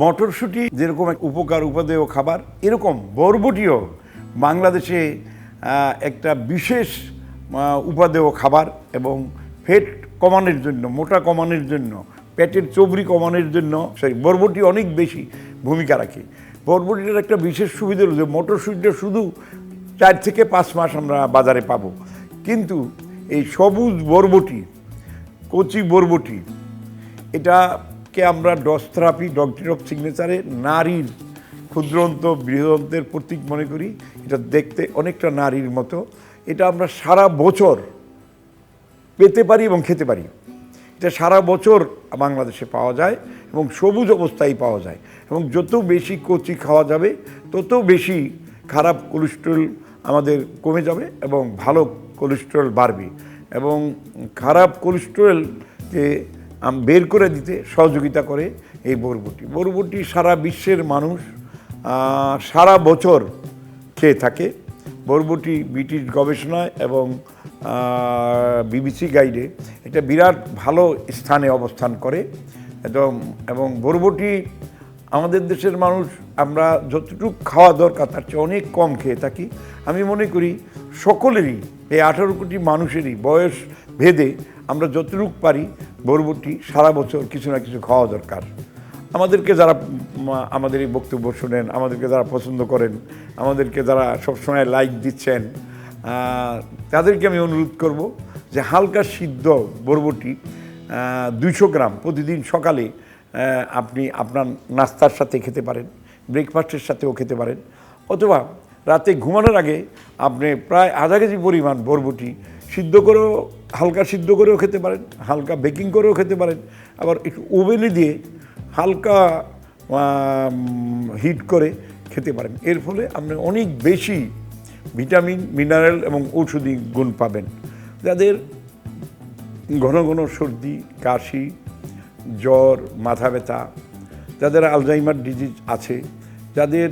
মটরশুঁটি, যেরকম এক উপকার উপাদেয় খাবার, এরকম বরবটিও বাংলাদেশে একটা বিশেষ উপাদেয় খাবার এবং ফেট কমানোর জন্য, মোটা কমানোর জন্য, পেটের চবরি কমানোর জন্য, সরি, বরবটি অনেক বেশি ভূমিকা রাখে। বরবটির একটা বিশেষ সুবিধা হলো যে, মটরশুঁটিটা শুধু চার থেকে পাঁচ মাস আমরা বাজারে পাবো। কিন্তু এই সবুজ বরবটি, কচি বরবটি এটাকে আমরা ডস থেরাপি ডক্টর অফ সিগনেচারে নারীর ক্ষুদ্রন্ত বৃহদন্তের প্রতীক মনে করি। এটা দেখতে অনেকটা নারীর মতো। এটা আমরা সারা বছর পেতে পারি এবং খেতে পারি। এটা সারা বছর বাংলাদেশে পাওয়া যায় এবং সবুজ অবস্থায় পাওয়া যায় এবং যত বেশি কচি খাওয়া যাবে, তত বেশি খারাপ কোলেস্ট্রল আমাদের কমে যাবে এবং ভালো কোলেস্ট্রল বাড়বে এবং খারাপ কোলেস্ট্রলকে বের করে দিতে সহযোগিতা করে এই বরবটি। বরবটি সারা বিশ্বের মানুষ সারা বছর খেয়ে থাকে। বরবটি ব্রিটিশ গবেষণায় এবং বিবিসি গাইডে এটা বিরাট ভালো স্থানে অবস্থান করে। এবং এবং বরবটি আমাদের দেশের মানুষ, আমরা যতটুকু খাওয়া দরকার তার চেয়ে অনেক কম খেয়ে থাকি। আমি মনে করি সকলেরই, এই আঠারো কোটি মানুষেরই বয়স ভেদে আমরা যতটুকু পারি বরবটি, সারা বছর কিছু না কিছু খাওয়া দরকার। আমাদেরকে যারা আমাদের এই বক্তব্য শোনেন, আমাদেরকে যারা পছন্দ করেন, আমাদেরকে যারা সবসময় লাইক দিচ্ছেন তাদেরকে আমি অনুরোধ করব যে হালকা সিদ্ধ বরবটি দুইশো গ্রাম প্রতিদিন সকালে আপনি আপনার নাস্তার সাথে খেতে পারেন ব্রেকফাস্টের সাথেও খেতে পারেন, অথবা রাতে ঘুমানোর আগে আপনি প্রায় আধা কেজি পরিমাণ বরবটি সিদ্ধ করেও, হালকা সিদ্ধ করেও খেতে পারেন, হালকা বেকিং করেও খেতে পারেন। আবার একটু ওভেনে দিয়ে হালকা হিট করে খেতে পারেন। এর ফলে আপনি অনেক বেশি ভিটামিন মিনারেল এবং ঔষধি গুণ পাবেন। যাদের ঘন ঘন সর্দি, কাশি, জ্বর, মাথা ব্যথা, যাদের আলজাইমার ডিজিজ আছে, যাদের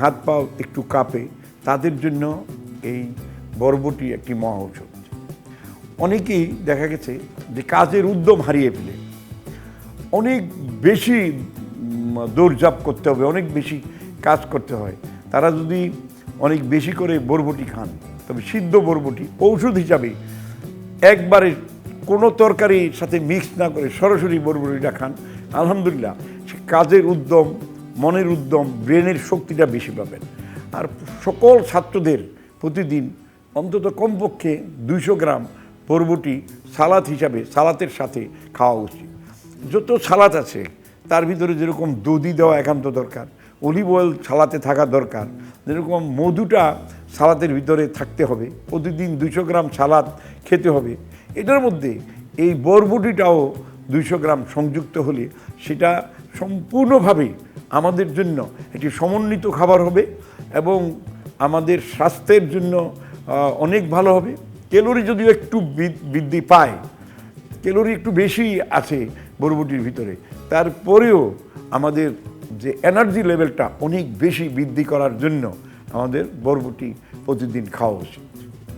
হাত পা একটু কাঁপে, তাদের জন্য এই বরবটি একটি মহা ঔষধ। অনেকেই দেখা গেছে যে কাজের উদ্যম হারিয়ে ফেলে। অনেক বেশি দৌড়ঝাঁপ করতে হবে, অনেক বেশি কাজ করতে হয়। তারা যদি অনেক বেশি করে বরবটি খান, তবে সিদ্ধ বরবটি ঔষধ হিসাবে একবারে কোনো তরকারির সাথে মিক্স না করে সরাসরি বরবটিটা খান, আলহামদুলিল্লাহ, সে কাজের উদ্যম, মনের উদ্যম, ব্রেনের শক্তিটা বেশি পাবেন। আর সকল ছাত্রদের প্রতিদিন অন্তত কমপক্ষে দুইশো গ্রাম বরবটি সালাদ হিসাবে, সালাতের সাথে খাওয়া উচিত। যত সালাদ আছে, তার ভিতরে যেরকম দধি দেওয়া একান্ত দরকার, অলিভ অয়েল সালাতে থাকা দরকার, যেরকম মধুটা সালাতের ভিতরে থাকতে হবে, প্রতিদিন দুশো গ্রাম সালাদ খেতে হবে, এটার মধ্যে এই বরবটিটাও দুইশো গ্রাম সংযুক্ত হলে সেটা সম্পূর্ণভাবে আমাদের জন্য একটি সমন্বিত খাবার হবে এবং আমাদের স্বাস্থ্যের জন্য অনেক ভালো হবে। ক্যালোরি যদিও একটু বৃদ্ধি পায়, ক্যালোরি একটু বেশি আছে বরবটির ভিতরে, তারপরেও আমাদের যে এনার্জি লেভেলটা অনেক বেশি বৃদ্ধি করার জন্য আমাদের বরবটি প্রতিদিন খাওয়া উচিত।